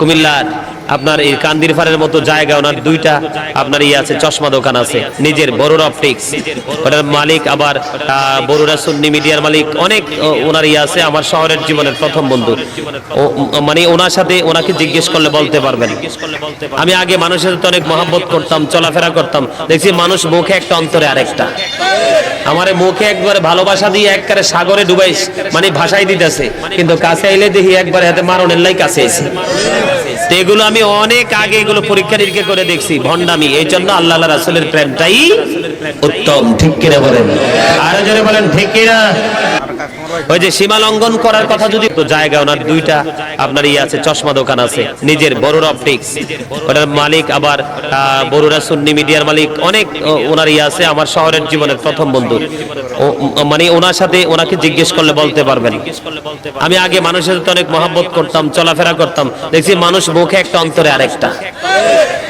কুমিল্লার আপনার এই কান্দির ফারের মতো জায়গা, ওনার দুইটা আপনার ইয়ে আছে, চশমা দোকান আছে, নিজের বড়ুর অপটিক্স। ওটার মালিক আবার বড়ুরা সুন্নি মিডিয়ার মালিক, অনেক ওনার ইয়ে আছে, আমার শহরের জীবনের প্রথম বন্ধু। মানে ওনার সাথে ওনাকে জিজ্ঞেস করলে বলতে পারবেন। আমি আগে মানুষের সাথে অনেক মহাব্বত করতাম, চলাফেরা করতাম। দেখছি মানুষ মুখে একটা অন্তরে আরেকটা। আমার মুখে একবার ভালোবাসা দিয়ে একবারে সাগরে ডুবাইস মানে ভাষাই দিতেছে। কিন্তু কাছে আইলে দেখি একবার হাতে মারণের লাই কাছে এসে এগুলো আমি অনেক আগে এগুলো পরীক্ষা নিরীক্ষা করে দেখছি ভন্ডামি এই জন্য আল্লাহ রাসুলের প্রেমটাই উত্তম। ঠিক কিনা বলেন? আরও বলেন, ঠিক কিনা? ওই যে সীমা লঙ্ঘন করার কথা যদি তো জায়গা ওনার দুইটা, আপনার ইয়ে আছে, চশমা দোকান আছে, নিজের বড়ুর অপটিক্স ওটার মালিক আবার বড়ুরা সুন্নি মিডিয়ার মালিক, অনেক ওনার ইয়ে আছে, আমার শহরের জীবনের প্রথম বন্ধু। মানে ওনার সাথে ওনাকে জিজ্ঞেস করলে বলতে পারবেন। আমি আগে মানুষের সাথে অনেক মহাব্বত করতাম, চলাফেরা করতাম। দেখছি মানুষ মুখে একটা, অন্তরে আরেকটা।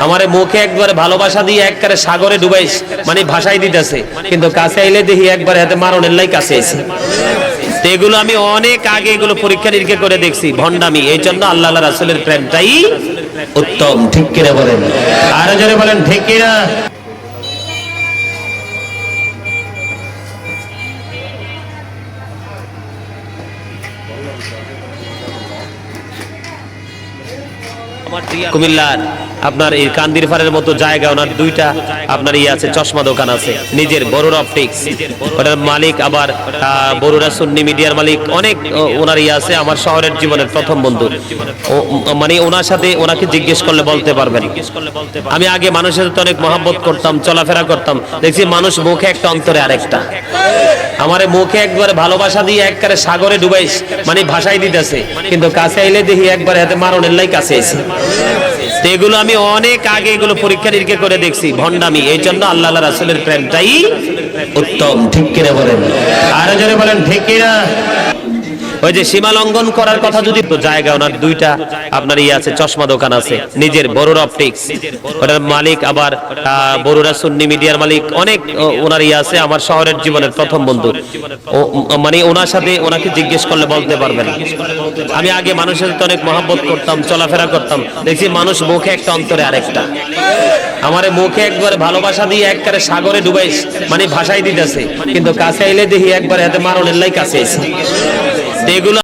আমার মুখে একবারে ভালোবাসা দিয়ে একবারে সাগরে ডুবাইস মানে ভাষাই দিতেছে। কিন্তু কাছে আইলে দেখি একবার হাতে মারণের লাই কাছে এসে এগুলো আমি অনেক আগে এগুলো পরীক্ষা নিরীক্ষা করে দেখছি। ভণ্ডামি, এই জন্য আল্লাহ রাসুলের প্রেমটাই উত্তম। ঠিক কিনা বলেন? আরও জোরে বলেন, ঠিক কিনা? কুমিল্লার আপনার এই কান্দির ফারের মতো জায়গা, ওনার দুইটা আপনার ইয়ে আছে, চশমা দোকান আছে। নিজের বড়ুর অপটিক্স ওটার মালিক আবার বড়ুরা সুন্নি মিডিয়ার মালিক। অনেক ওনার ইয়ে আছে, আমার শহরের জীবনের প্রথম বন্ধু। মানে ওনার সাথে ওনাকে জিজ্ঞেস করলে বলতে পারবেন। আমি আগে মানুষের সাথে অনেক মহাব্বত করতাম, চলাফেরা করতাম। দেখছি মানুষ মুখে একটা অন্তরে আরেকটা। আমার মুখে একবারে ভালোবাসা দিয়ে একবারে সাগরে ডুবাইস মানে ভাষাই দিতেছে। কিন্তু কাছে আইলে দেখি একবার হাতে মারণের লাই কাছে এসে এগুলো আমি অনেক আগে এগুলো পরীক্ষা নিরীক্ষা করে দেখছি ভন্ডামি এই জন্য আল্লাহ আল্লাহ রাসুলের প্রেমটাই উত্তম। ঠিক কিনা বলেন? আরও জোরে বলেন, ঠিক কিনা? ওই যে সীমা লঙ্ঘন করার কথা যদি জায়গা, ওনার দুইটা আপনার ইয়ে আছে, চশমা দোকান আছে, নিজের বড়ুর অপটিক্স। ওটার মালিক আবার বড়ুরা সুন্নি মিডিয়ার মালিক, অনেক ওনার ইয়ে আছে, আমার শহরের জীবনের প্রথম বন্ধু। মানে ওনার সাথে ওনাকে জিজ্ঞেস করলে বলতে পারবেন আমি আগে মানুষের সাথে অনেক মহাব্বত করতাম, চলাফেরা করতাম, দেখছি মানুষ মুখে একটা অন্তরে আরেকটা। আমার মুখে একবারে ভালোবাসা দিয়ে একবারে সাগরে ডুবাইস মানে ভাষাই দিতেছে, কিন্তু কাছে আইলে দেখি একবার হাতে মারণের লাই কাছে এসে তো এগুলো